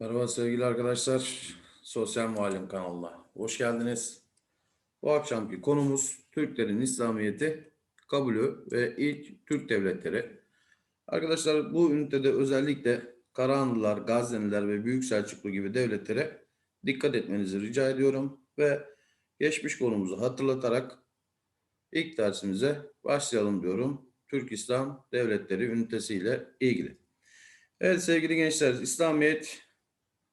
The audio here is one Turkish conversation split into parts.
Merhaba sevgili arkadaşlar. Sosyal Muallim kanalına hoş geldiniz. Bu akşamki konumuz Türklerin İslamiyet'i kabulü ve ilk Türk devletleri. Arkadaşlar bu ünitede özellikle Karahanlılar, Gazneliler ve Büyük Selçuklu gibi devletlere dikkat etmenizi rica ediyorum ve geçmiş konumuzu hatırlatarak ilk dersimize başlayalım diyorum. Türk İslam devletleri ünitesiyle ilgili. Evet sevgili gençler, İslamiyet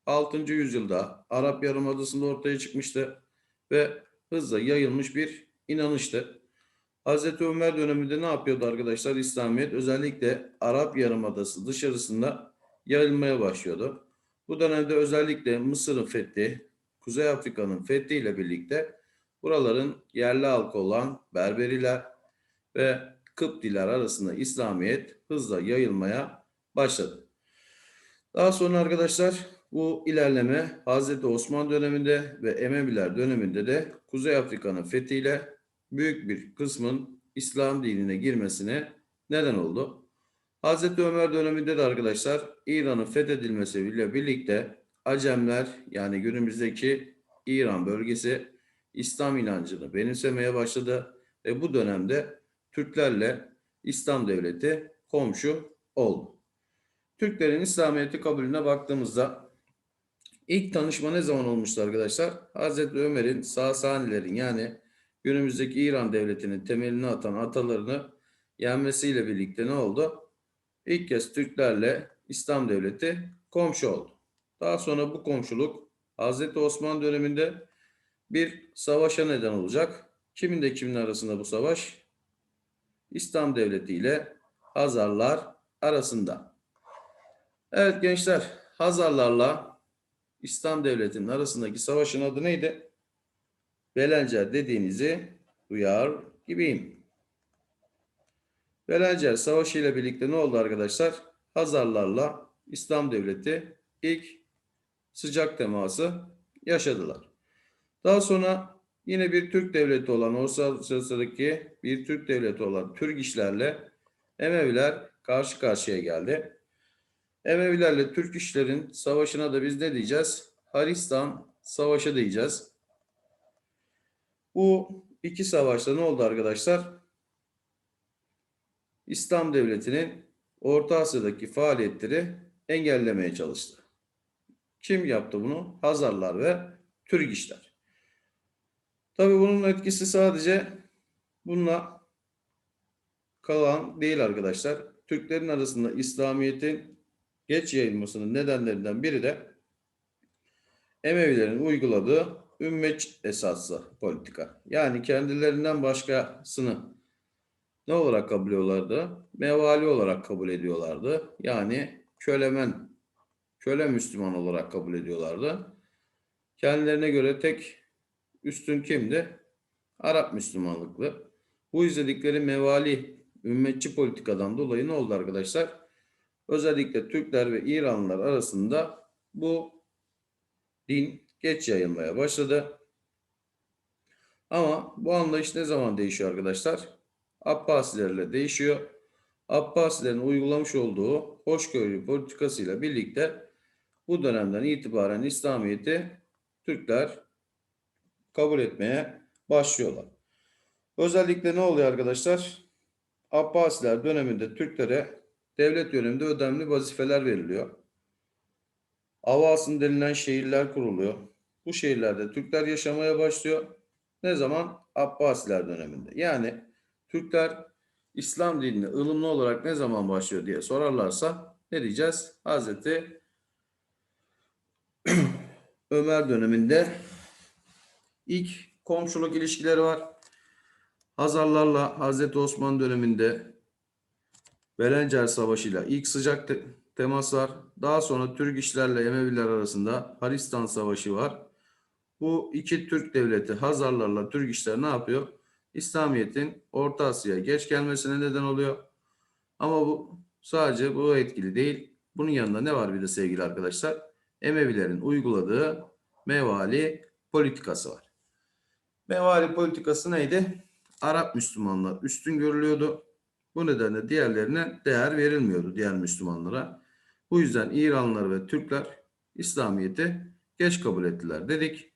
6. yüzyılda Arap Yarımadası'nda ortaya çıkmıştı ve hızla yayılmış bir inanıştı. Hazreti Ömer döneminde ne yapıyordu arkadaşlar? İslamiyet özellikle Arap Yarımadası dışarısında yayılmaya başlıyordu. Bu dönemde özellikle Mısır'ın fethi, Kuzey Afrika'nın fethi ile birlikte buraların yerli halkı olan Berberiler ve Kıptiler arasında İslamiyet hızla yayılmaya başladı. Daha sonra arkadaşlar bu ilerleme Hazreti Osman döneminde ve Emeviler döneminde de Kuzey Afrika'nın fethiyle büyük bir kısmın İslam dinine girmesine neden oldu. Hazreti Ömer döneminde de arkadaşlar İran'ın fethedilmesiyle birlikte Acemler yani günümüzdeki İran bölgesi İslam inancını benimsemeye başladı ve bu dönemde Türklerle İslam devleti komşu oldu. Türklerin İslamiyet'i kabulüne baktığımızda ilk tanışma ne zaman olmuştu arkadaşlar? Hazreti Ömer'in Sasanilerin yani günümüzdeki İran devletinin temelini atan atalarını yenmesiyle birlikte ne oldu? İlk kez Türklerle İslam devleti komşu oldu. Daha sonra bu komşuluk Hazreti Osman döneminde bir savaşa neden olacak. Kimin de kimin arasında bu savaş? İslam devleti ile Hazarlar arasında. Evet gençler, Hazarlarla İslam devletinin arasındaki savaşın adı neydi? Belencer dediğinizi duyar gibiyim. Belencer Savaşı ile birlikte ne oldu arkadaşlar? Hazarlarla İslam devleti ilk sıcak teması yaşadılar. Daha sonra yine bir Türk devleti olan Orta sırasındaki bir Türk devleti olan Türk işlerle Emeviler karşı karşıya geldi. Emevilerle Türk işlerin savaşına da biz ne diyeceğiz? Haristan Savaşı diyeceğiz. Bu iki savaşta ne oldu arkadaşlar? İslam devletinin Orta Asya'daki faaliyetleri engellemeye çalıştı. Kim yaptı bunu? Hazarlar ve Türk işler. Tabii bunun etkisi sadece bununla kalan değil arkadaşlar. Türklerin arasında İslamiyet'in geç yayılmasının nedenlerinden biri de Emevilerin uyguladığı ümmet esaslı politika. Yani kendilerinden başkasını ne olarak kabul ediyorlardı? Mevali olarak kabul ediyorlardı. Yani kölemen, köle Müslüman olarak kabul ediyorlardı. Kendilerine göre tek üstün kimdi? Arap Müslümanlıklı. Bu izledikleri mevali ümmetçi politikadan dolayı ne oldu arkadaşlar? Özellikle Türkler ve İranlılar arasında bu din geç yayılmaya başladı. Ama bu anlayış ne zaman değişiyor arkadaşlar? Abbasilerle değişiyor. Abbasilerin uygulamış olduğu hoşgörü politikasıyla birlikte bu dönemden itibaren İslamiyet'i Türkler kabul etmeye başlıyorlar. Özellikle ne oluyor arkadaşlar? Abbasiler döneminde Türklere devlet yönetiminde önemli vazifeler veriliyor. Avasın denilen şehirler kuruluyor. Bu şehirlerde Türkler yaşamaya başlıyor. Ne zaman? Abbasiler döneminde. Yani Türkler İslam dinine ılımlı olarak ne zaman başlıyor diye sorarlarsa ne diyeceğiz? Hazreti Ömer döneminde ilk komşuluk ilişkileri var. Hazarlarla Hazreti Osman döneminde Belencer Savaşı ile ilk sıcak te- temas var. Daha sonra Türk işlerle Emeviler arasında Haristan Savaşı var. Bu iki Türk devleti Hazarlarla Türk işler ne yapıyor? İslamiyet'in Orta Asya'ya geç gelmesine neden oluyor. Ama bu sadece bu etkili değil. Bunun yanında ne var bir de sevgili arkadaşlar? Emevilerin uyguladığı mevali politikası var. Mevali politikası neydi? Arap Müslümanlar üstün görülüyordu. Bu nedenle diğerlerine değer verilmiyordu diğer Müslümanlara. Bu yüzden İranlılar ve Türkler İslamiyet'i geç kabul ettiler dedik.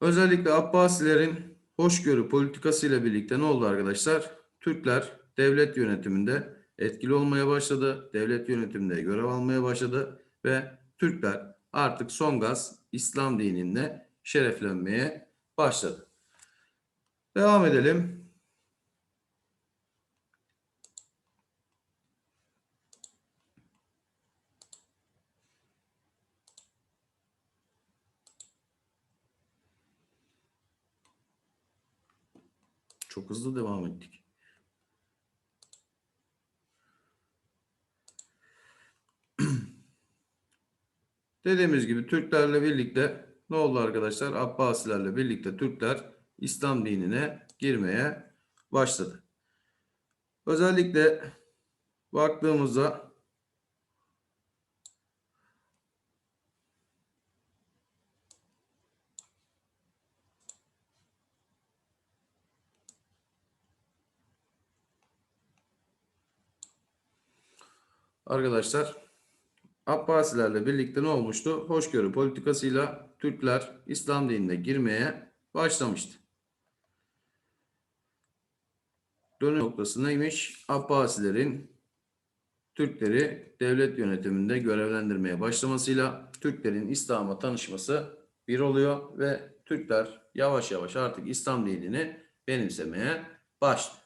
Özellikle Abbasilerin hoşgörü politikasıyla birlikte ne oldu arkadaşlar? Türkler devlet yönetiminde etkili olmaya başladı. Devlet yönetiminde görev almaya başladı ve Türkler artık son gaz İslam dininde şereflenmeye başladı. Devam edelim. Çok hızlı devam ettik. Dediğimiz gibi Türklerle birlikte ne oldu arkadaşlar? Abbasilerle birlikte Türkler İslam dinine girmeye başladı. Özellikle baktığımızda arkadaşlar Abbasilerle birlikte ne olmuştu? Hoşgörü politikasıyla Türkler İslam dinine girmeye başlamıştı. Dönüm noktası neymiş? Abbasilerin Türkleri devlet yönetiminde görevlendirmeye başlamasıyla Türklerin İslam'a tanışması bir oluyor ve Türkler yavaş yavaş artık İslam dinini benimsemeye başlıyor.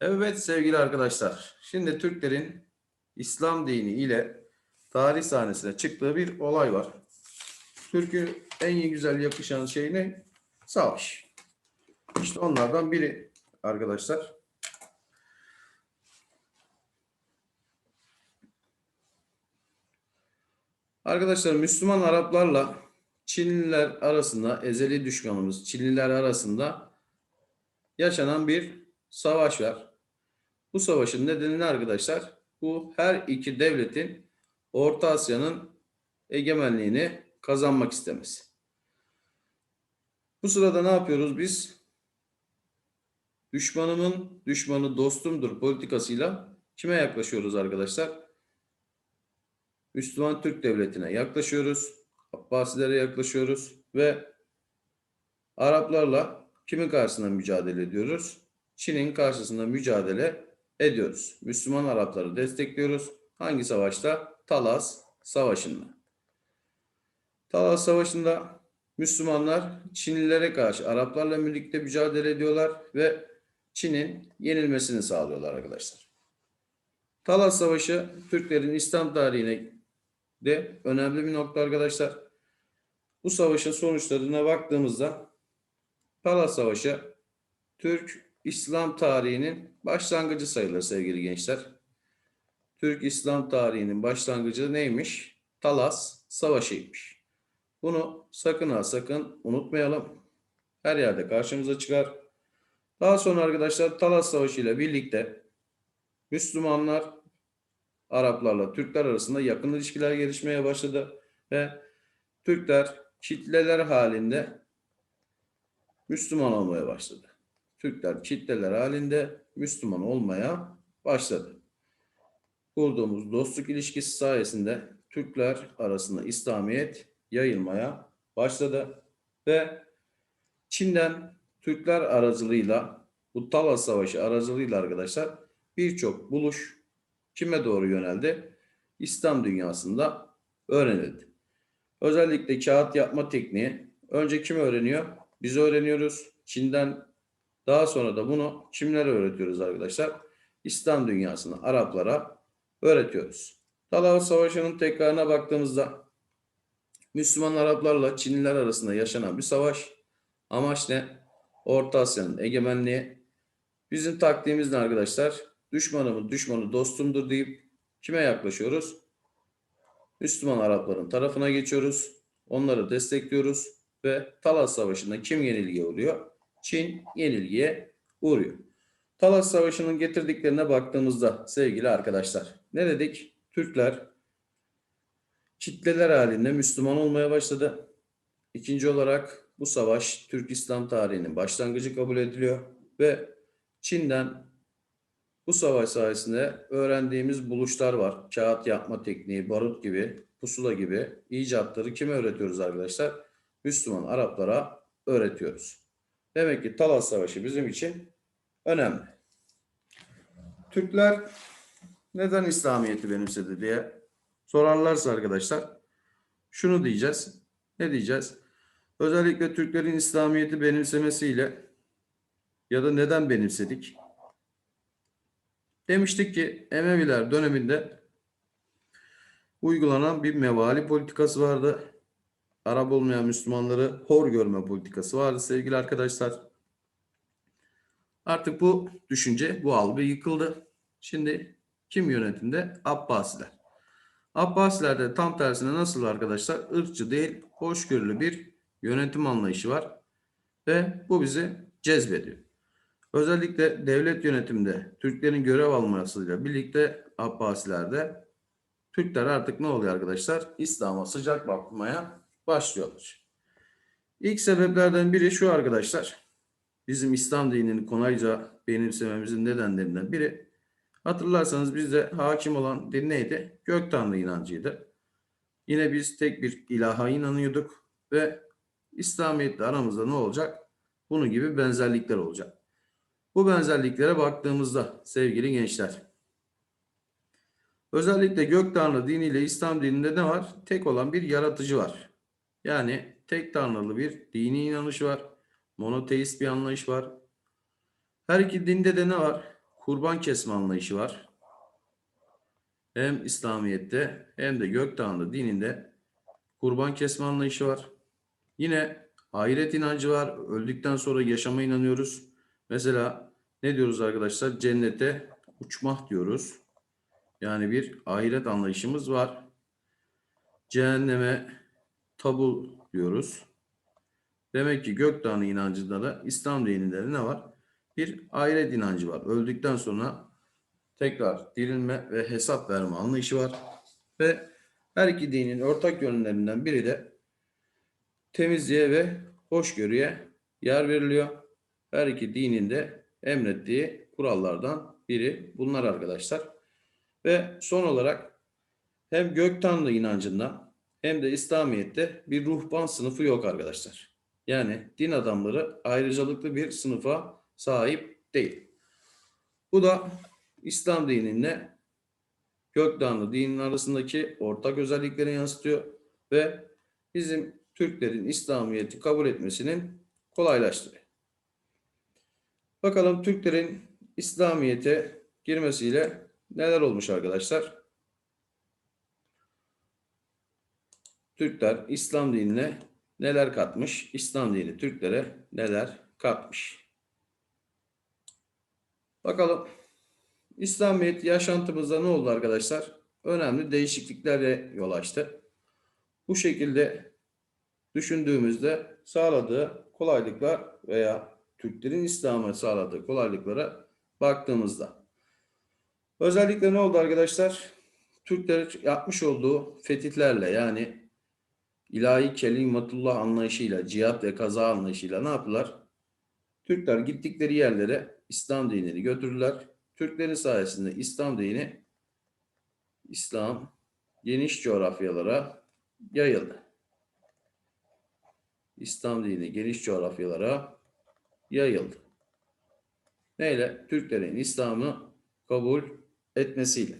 Evet sevgili arkadaşlar, şimdi Türklerin İslam dini ile tarih sahnesine çıktığı bir olay var. Türk'ü en iyi güzel yakışan şey ne? Savaş. İşte onlardan biri arkadaşlar. Arkadaşlar Müslüman Araplarla Çinliler arasında ezeli düşmanımız Çinliler arasında yaşanan bir savaş var. Bu savaşın nedeni ne arkadaşlar? Bu her iki devletin Orta Asya'nın egemenliğini kazanmak istemesi. Bu sırada ne yapıyoruz biz? Düşmanımın düşmanı dostumdur politikasıyla kime yaklaşıyoruz arkadaşlar? Müslüman Türk Devleti'ne yaklaşıyoruz. Abbasilere yaklaşıyoruz ve Araplarla kimin karşısında mücadele ediyoruz? Çin'in karşısında mücadele ediyoruz. Müslüman Arapları destekliyoruz. Hangi savaşta? Talas Savaşı'nda. Talas Savaşı'nda Müslümanlar Çinlilere karşı Araplarla birlikte mücadele ediyorlar ve Çin'in yenilmesini sağlıyorlar arkadaşlar. Talas Savaşı Türklerin İslam tarihine de önemli bir nokta arkadaşlar. Bu savaşın sonuçlarına baktığımızda Talas Savaşı Türk İslam tarihinin başlangıcı sayılır sevgili gençler. Türk İslam tarihinin başlangıcı neymiş? Talas Savaşı'ymış. Bunu sakın ha sakın unutmayalım. Her yerde karşımıza çıkar. Daha sonra arkadaşlar Talas Savaşı ile birlikte Müslümanlar Araplarla Türkler arasında yakın ilişkiler gelişmeye başladı ve Türkler kitleler halinde Müslüman olmaya başladı. Türkler kitleler halinde Müslüman olmaya başladı. Kurduğumuz dostluk ilişkisi sayesinde Türkler arasında İslamiyet yayılmaya başladı ve Çin'den Türkler aracılığıyla bu Talas Savaşı aracılığıyla arkadaşlar birçok buluş kime doğru yöneldi? İslam dünyasında öğrenildi. Özellikle kağıt yapma tekniği önce kim öğreniyor? Biz öğreniyoruz. Çin'den daha sonra da bunu kimlere öğretiyoruz arkadaşlar? İslam dünyasını Araplara öğretiyoruz. Talas Savaşı'nın tekrarına baktığımızda Müslüman Araplarla Çinliler arasında yaşanan bir savaş. Amaç ne? Orta Asya'nın egemenliği. Bizim taktiğimiz ne arkadaşlar? Düşmanımın düşmanı dostumdur deyip kime yaklaşıyoruz? Müslüman Arapların tarafına geçiyoruz. Onları destekliyoruz ve Talas Savaşı'nda kim yenilgiye uğruyor? Çin yenilgiye uğruyor. Talas Savaşı'nın getirdiklerine baktığımızda sevgili arkadaşlar ne dedik? Türkler kitleler halinde Müslüman olmaya başladı. İkinci olarak bu savaş Türk İslam tarihinin başlangıcı kabul ediliyor ve Çin'den Bu savaş sayesinde öğrendiğimiz buluşlar var. Kağıt yapma tekniği, barut gibi, pusula gibi icatları kime öğretiyoruz arkadaşlar? Müslüman Araplara öğretiyoruz. Demek ki Talas Savaşı bizim için önemli. Türkler neden İslamiyet'i benimsedi diye sorarlarsa arkadaşlar şunu diyeceğiz. Ne diyeceğiz? Özellikle Türklerin İslamiyet'i benimsemesiyle ya da neden benimsedik? Demiştik ki Emeviler döneminde uygulanan bir mevali politikası vardı. Arap olmayan Müslümanları hor görme politikası vardı sevgili arkadaşlar. Artık bu düşünce, bu algı yıkıldı. Şimdi kim yönetimde? Abbasiler. Abbasilerde tam tersine nasıl arkadaşlar? Irkçı değil, hoşgörülü bir yönetim anlayışı var. Ve bu bizi cezbediyor. Özellikle devlet yönetiminde Türklerin görev almasıyla birlikte Abbasilerde Türkler artık ne oluyor arkadaşlar? İslam'a sıcak bakmaya başlıyorlar. İlk sebeplerden biri şu arkadaşlar. Bizim İslam dinini kolayca benimsememizin nedenlerinden biri. Hatırlarsanız bizde hakim olan din neydi? Gök Tanrı inancıydı. Yine biz tek bir ilaha inanıyorduk ve İslamiyetle aramızda ne olacak? Bunun gibi benzerlikler olacak. Bu benzerliklere baktığımızda sevgili gençler, özellikle gök tanrı diniyle İslam dininde ne var? Tek olan bir yaratıcı var. Yani tek tanrılı bir dini inanış var. Monoteist bir anlayış var. Her iki dinde de ne var? Kurban kesme anlayışı var. Hem İslamiyet'te hem de gök tanrı dininde kurban kesme anlayışı var. Yine ahiret inancı var. Öldükten sonra yaşama inanıyoruz. Mesela ne diyoruz arkadaşlar? Cennete uçmak diyoruz. Yani bir ahiret anlayışımız var. Cehenneme tabul diyoruz. Demek ki Gökdağ'ın inancında da İslam dininde de ne var? Bir ahiret inancı var. Öldükten sonra tekrar dirilme ve hesap verme anlayışı var. Ve her iki dinin ortak yönlerinden biri de temizliğe ve hoşgörüye yer veriliyor. Her iki dinin de emrettiği kurallardan biri bunlar arkadaşlar. Ve son olarak hem gök tanrı inancında hem de İslamiyet'te bir ruhban sınıfı yok arkadaşlar. Yani din adamları ayrıcalıklı bir sınıfa sahip değil. Bu da İslam dinine gök tanrı dinin arasındaki ortak özellikleri yansıtıyor ve bizim Türklerin İslamiyet'i kabul etmesinin kolaylaştırıyor. Bakalım Türklerin İslamiyet'e girmesiyle neler olmuş arkadaşlar? Türkler İslam dinine neler katmış? İslam dini Türklere neler katmış? Bakalım İslamiyet yaşantımızda ne oldu arkadaşlar? Önemli değişikliklerle yol açtı. Bu şekilde düşündüğümüzde sağladığı kolaylıklar veya Türklerin İslam'a sağladığı kolaylıklara baktığımızda. Özellikle ne oldu arkadaşlar? Türkler yapmış olduğu fetihlerle yani ilahi kelimatullah anlayışıyla, cihat ve kaza anlayışıyla ne yaptılar? Türkler gittikleri yerlere İslam dinini götürdüler. Türklerin sayesinde İslam dini İslam geniş coğrafyalara yayıldı. İslam dini geniş coğrafyalara yayıldı. Neyle? Türklerin İslam'ı kabul etmesiyle.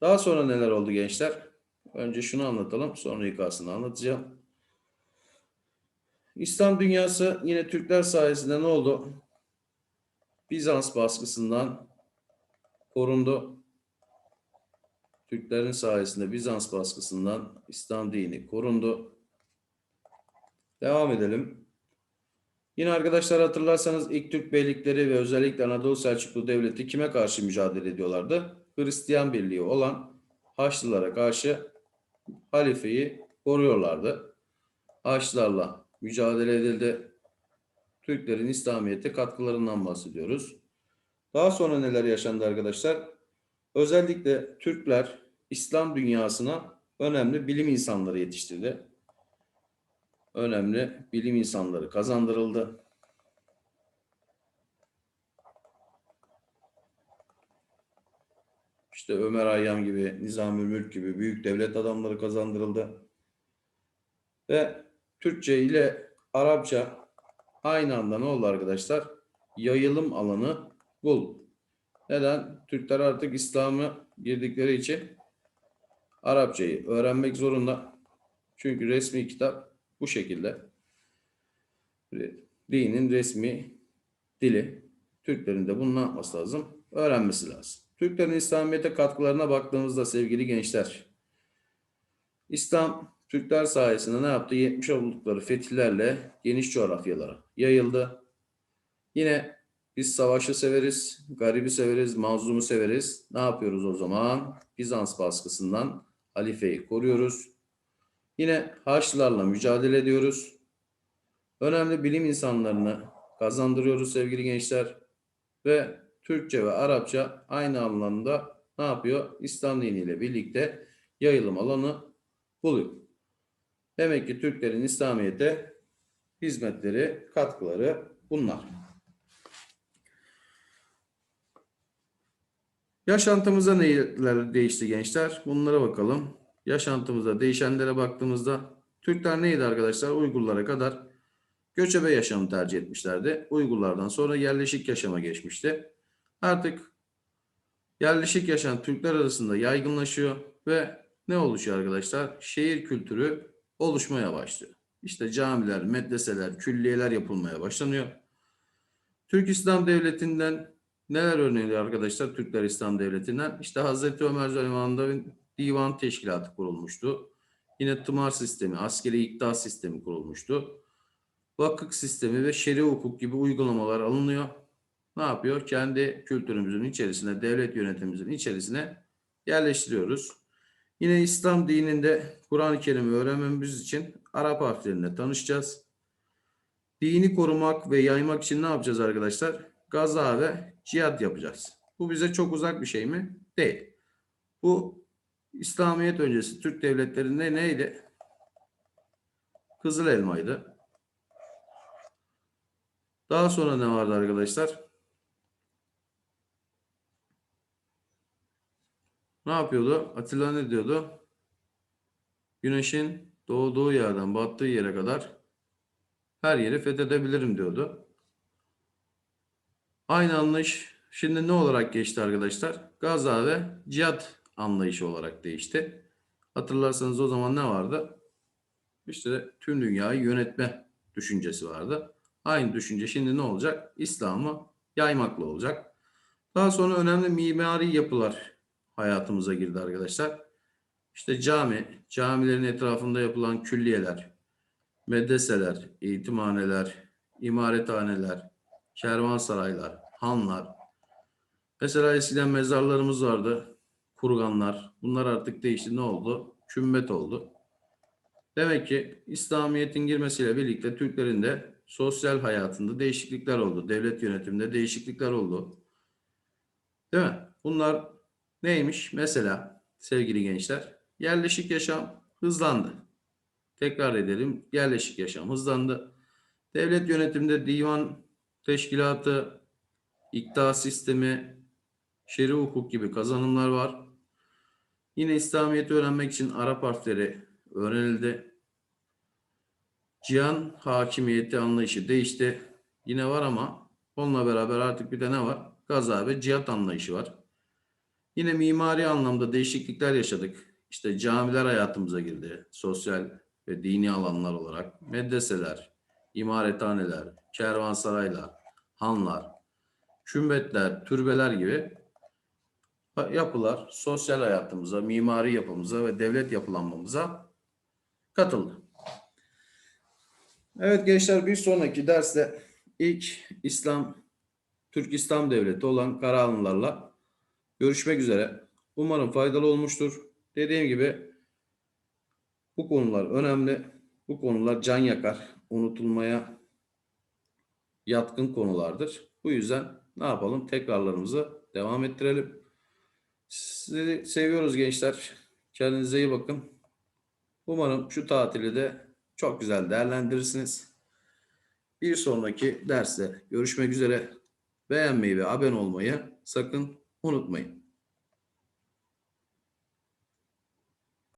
Daha sonra neler oldu gençler? Önce şunu anlatalım, sonra yukarısını anlatacağım. İslam dünyası yine Türkler sayesinde ne oldu? Bizans baskısından korundu. Türklerin sayesinde Bizans baskısından İslam dini korundu. Devam edelim. Yine arkadaşlar hatırlarsanız ilk Türk beylikleri ve özellikle Anadolu Selçuklu Devleti kime karşı mücadele ediyorlardı? Hristiyan birliği olan Haçlılara karşı halifeyi koruyorlardı. Haçlılarla mücadele edildi. Türklerin İslamiyet'e katkılarından bahsediyoruz. Daha sonra neler yaşandı arkadaşlar? Özellikle Türkler İslam dünyasına önemli bilim insanları yetiştirdi. Önemli bilim insanları kazandırıldı. İşte Ömer Hayyam gibi, Nizami Mülk gibi büyük devlet adamları kazandırıldı. Ve Türkçe ile Arapça aynı anda ne oldu arkadaşlar? Yayılım alanı bul. Neden? Türkler artık İslam'a girdikleri için Arapçayı öğrenmek zorunda. Çünkü resmi kitap bu şekilde. Dinin resmi dili. Türklerin de bunu ne yapması lazım? Öğrenmesi lazım. Türklerin İslamiyet'e katkılarına baktığımızda sevgili gençler, İslam Türkler sayesinde ne yaptı? 70 oldukları fetihlerle geniş coğrafyalara yayıldı. Yine biz savaşı severiz, garibi severiz, mazlumu severiz. Ne yapıyoruz o zaman? Bizans baskısından halifeyi koruyoruz. Yine Haçlılarla mücadele ediyoruz. Önemli bilim insanlarını kazandırıyoruz sevgili gençler. Ve Türkçe ve Arapça aynı anlamda ne yapıyor? İslam diniyle birlikte yayılım alanı buluyor. Demek ki Türklerin İslamiyet'e hizmetleri, katkıları bunlar. Yaşantımıza neler değişti gençler? Bunlara bakalım. Yaşantımızda değişenlere baktığımızda Türkler neydi arkadaşlar? Uygurlara kadar göçebe yaşamı tercih etmişlerdi. Uygurlardan sonra yerleşik yaşama geçmişti. Artık yerleşik yaşayan Türkler arasında yaygınlaşıyor ve ne oluşuyor arkadaşlar? Şehir kültürü oluşmaya başlıyor. İşte camiler, medreseler, külliyeler yapılmaya başlanıyor. Türk İslam Devleti'nden neler öğreniliyor arkadaşlar Türkler İslam Devleti'nden? İşte Hazreti Ömer zamanında divan teşkilatı kurulmuştu. Yine tımar sistemi, askeri iktidar sistemi kurulmuştu. Vakıf sistemi ve şer'i hukuk gibi uygulamalar alınıyor. Ne yapıyor? Kendi kültürümüzün içerisine, devlet yönetimimizin içerisine yerleştiriyoruz. Yine İslam dininde Kur'an-ı Kerim'i öğrenmemiz için Arap harflerinde tanışacağız. Dini korumak ve yaymak için ne yapacağız arkadaşlar? Gaza ve cihat yapacağız. Bu bize çok uzak bir şey mi? Değil. Bu İslamiyet öncesi Türk devletlerinde neydi? Kızıl elmaydı. Daha sonra ne vardı arkadaşlar? Ne yapıyordu? Atilla ne diyordu? Güneşin doğduğu yerden battığı yere kadar her yeri fethedebilirim diyordu. Aynı anlayış şimdi ne olarak geçti arkadaşlar? Gaza ve cihat anlayışı olarak değişti. Hatırlarsanız o zaman ne vardı? İşte tüm dünyayı yönetme düşüncesi vardı. Aynı düşünce şimdi ne olacak? İslam'ı yaymakla olacak. Daha sonra önemli mimari yapılar hayatımıza girdi arkadaşlar. İşte cami, camilerin etrafında yapılan külliyeler, medreseler, eğitimhaneler, imarethaneler, kervansaraylar, hanlar. Mesela eskiden mezarlarımız vardı, kurganlar. Bunlar artık değişti. Ne oldu? Kümbet oldu. Demek ki İslamiyet'in girmesiyle birlikte Türklerin de sosyal hayatında değişiklikler oldu. Devlet yönetiminde değişiklikler oldu. Değil mi? Bunlar neymiş? Mesela sevgili gençler, yerleşik yaşam hızlandı. Tekrar edelim, yerleşik yaşam hızlandı. Devlet yönetiminde divan teşkilatı, iktidar sistemi, şer'i hukuk gibi kazanımlar var. Yine İslamiyet'i öğrenmek için Arap harfleri öğrenildi. Cihan hakimiyeti anlayışı değişti. Yine var ama onunla beraber artık bir de ne var? Gaza ve cihat anlayışı var. Yine mimari anlamda değişiklikler yaşadık. İşte camiler hayatımıza girdi. Sosyal ve dini alanlar olarak. Medreseler, imarethaneler, kervansaraylar, hanlar, kümbetler, türbeler gibi yapılar sosyal hayatımıza, mimari yapımıza ve devlet yapılanmamıza katıldı. Evet gençler bir sonraki derste ilk İslam, Türk İslam Devleti olan Karahanlılarla görüşmek üzere. Umarım faydalı olmuştur. Dediğim gibi bu konular önemli. Bu konular can yakar. Unutulmaya yatkın konulardır. Bu yüzden ne yapalım? Tekrarlarımızı devam ettirelim. Sizi seviyoruz gençler. Kendinize iyi bakın. Umarım şu tatili de çok güzel değerlendirirsiniz. Bir sonraki derste görüşmek üzere. Beğenmeyi ve abone olmayı sakın unutmayın.